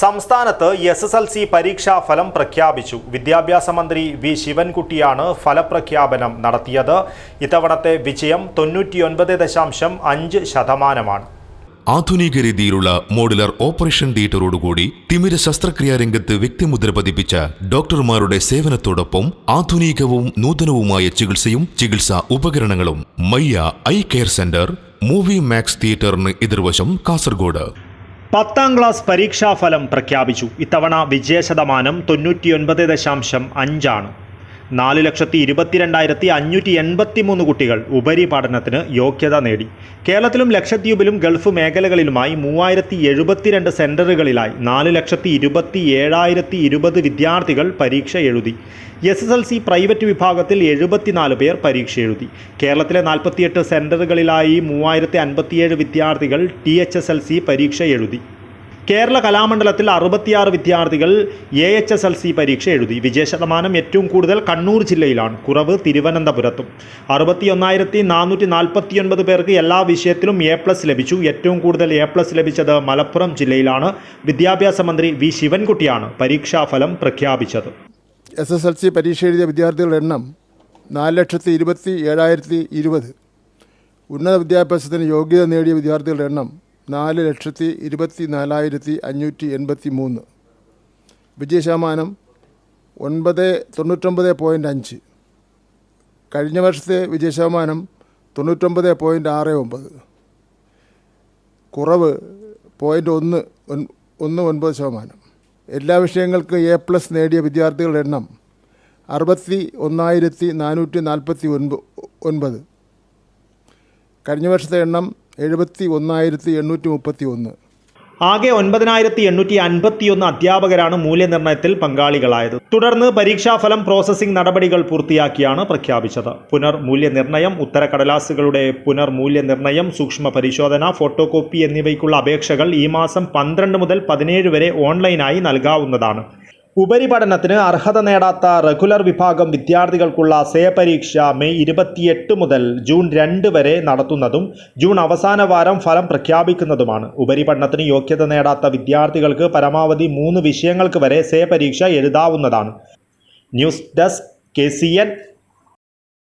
സംസ്ഥാനത്ത് S S L C പരീക്ഷാ ഫലം പ്രഖ്യാപിച്ചു. വിദ്യാഭ്യാസ മന്ത്രി വി ശിവൻകുട്ടിയാണ് ഫലപ്രഖ്യാപനം നടത്തിയത്. ഇത്തവണത്തെ വിജയം തൊണ്ണൂറ്റിയൊൻപത് ദശാംശം അഞ്ച് ശതമാനമാണ്. ആധുനിക രീതിയിലുള്ള മോഡുലർ ഓപ്പറേഷൻ തിയേറ്ററോടുകൂടി തിമിര ശസ്ത്രക്രിയാ രംഗത്ത് വ്യക്തിമുദ്ര പതിപ്പിച്ച ഡോക്ടർമാരുടെ സേവനത്തോടൊപ്പം ആധുനികവും നൂതനവുമായ ചികിത്സയും ചികിത്സാ ഉപകരണങ്ങളും Mayya eye care centre movie max തിയേറ്ററിന് എതിർവശം കാസർഗോഡ്. പത്താം ക്ലാസ് പരീക്ഷാഫലം പ്രഖ്യാപിച്ചു. ഇത്തവണ വിജയശതമാനം തൊണ്ണൂറ്റിയൊൻപത് ദശാംശം അഞ്ചാണ്. നാല് ലക്ഷത്തി ഇരുപത്തിരണ്ടായിരത്തി അഞ്ഞൂറ്റി എൺപത്തി മൂന്ന് കുട്ടികൾ ഉപരിപഠനത്തിന് യോഗ്യത നേടി. കേരളത്തിലും ലക്ഷദ്വീപിലും ഗൾഫ് മേഖലകളിലുമായി മൂവായിരത്തി എഴുപത്തിരണ്ട് സെന്ററുകളിലായി നാല് ലക്ഷത്തി ഇരുപത്തി ഏഴായിരത്തി ഇരുപത് വിദ്യാർത്ഥികൾ പരീക്ഷ എഴുതി. S S L C private വിഭാഗത്തിൽ എഴുപത്തിനാല് പേർ പരീക്ഷ എഴുതി. കേരളത്തിലെ നാൽപ്പത്തിയെട്ട് സെന്ററുകളിലായി മൂവായിരത്തി അൻപത്തിയേഴ് വിദ്യാർത്ഥികൾ T H S L C പരീക്ഷ എഴുതി. കേരള കലാമണ്ഡലത്തിൽ അറുപത്തിയാറ് വിദ്യാർത്ഥികൾ A H S L C പരീക്ഷ എഴുതി. വിജയശതമാനം ഏറ്റവും കൂടുതൽ കണ്ണൂർ ജില്ലയിലാണ്. കുറവ് തിരുവനന്തപുരത്തും. അറുപത്തിയൊന്നായിരത്തി നാനൂറ്റി നാൽപ്പത്തിയൊൻപത് പേർക്ക് എല്ലാ വിഷയത്തിലും എ പ്ലസ് ലഭിച്ചു. ഏറ്റവും കൂടുതൽ എ പ്ലസ് ലഭിച്ചത് മലപ്പുറം ജില്ലയിലാണ്. വിദ്യാഭ്യാസ മന്ത്രി വി ശിവൻകുട്ടിയാണ് പരീക്ഷാഫലം പ്രഖ്യാപിച്ചത്. എസ് എസ് എൽ സി പരീക്ഷ എഴുതിയ വിദ്യാർത്ഥികളുടെ എണ്ണം നാല് ലക്ഷത്തി ഇരുപത്തി ഏഴായിരത്തി ഇരുപത്. ഉന്നത വിദ്യാഭ്യാസത്തിന് യോഗ്യത നേടിയ വിദ്യാർത്ഥികളുടെ എണ്ണം നാല് ലക്ഷത്തി ഇരുപത്തി നാലായിരത്തി അഞ്ഞൂറ്റി എൺപത്തി മൂന്ന്. വിജയശതമാനം ഒൻപത് തൊണ്ണൂറ്റൊമ്പത് പോയിന്റ് അഞ്ച്. കഴിഞ്ഞ വർഷത്തെ വിജയശതമാനം തൊണ്ണൂറ്റൊമ്പത് പോയിന്റ് ആറ് ഒമ്പത്. കുറവ് പോയിന്റ് ഒന്ന് ഒന്ന് ഒൻപത് ശതമാനം. എല്ലാ വിഷയങ്ങൾക്കും എ പ്ലസ് നേടിയ വിദ്യാർത്ഥികളുടെ എണ്ണം അറുപത്തി ഒന്നായിരത്തി നാനൂറ്റി നാൽപ്പത്തി ഒൻപ ഒൻപത്. കഴിഞ്ഞ വർഷത്തെ എണ്ണം എഴുപത്തി ഒന്നായിരത്തി എണ്ണൂറ്റി മുപ്പത്തി ഒന്ന് ആകെ ഒൻപതിനായിരത്തി എണ്ണൂറ്റി അൻപത്തിയൊന്ന് അധ്യാപകരാണ് മൂല്യനിർണയത്തിൽ പങ്കാളികളായത്. തുടർന്ന് പരീക്ഷാഫലം പ്രോസസ്സിംഗ് നടപടികൾ പൂർത്തിയാക്കിയാണ് പ്രഖ്യാപിച്ചത്. പുനർമൂല്യനിർണയം ഉത്തരക്കടലാസുകളുടെ പുനർമൂല്യനിർണയം സൂക്ഷ്മ പരിശോധന ഫോട്ടോ കോപ്പി എന്നിവയ്ക്കുള്ള അപേക്ഷകൾ ഈ മാസം പന്ത്രണ്ട് മുതൽ പതിനേഴ് വരെ ഓൺലൈനായി നൽകാവുന്നതാണ്. ഉപരിപഠനത്തിന് അർഹത നേടാത്ത റെഗുലർ വിഭാഗം വിദ്യാർത്ഥികൾക്കുള്ള സേ പരീക്ഷ മെയ് ഇരുപത്തിയെട്ട് മുതൽ ജൂൺ രണ്ട് വരെ നടത്തുന്നതും ജൂൺ അവസാന വാരം ഫലം പ്രഖ്യാപിക്കുന്നതുമാണ്. ഉപരിപഠനത്തിന് യോഗ്യത നേടാത്ത വിദ്യാർത്ഥികൾക്ക് പരമാവധി മൂന്ന് വിഷയങ്ങൾക്ക് വരെ സേ പരീക്ഷ എഴുതാവുന്നതാണ്. News desk K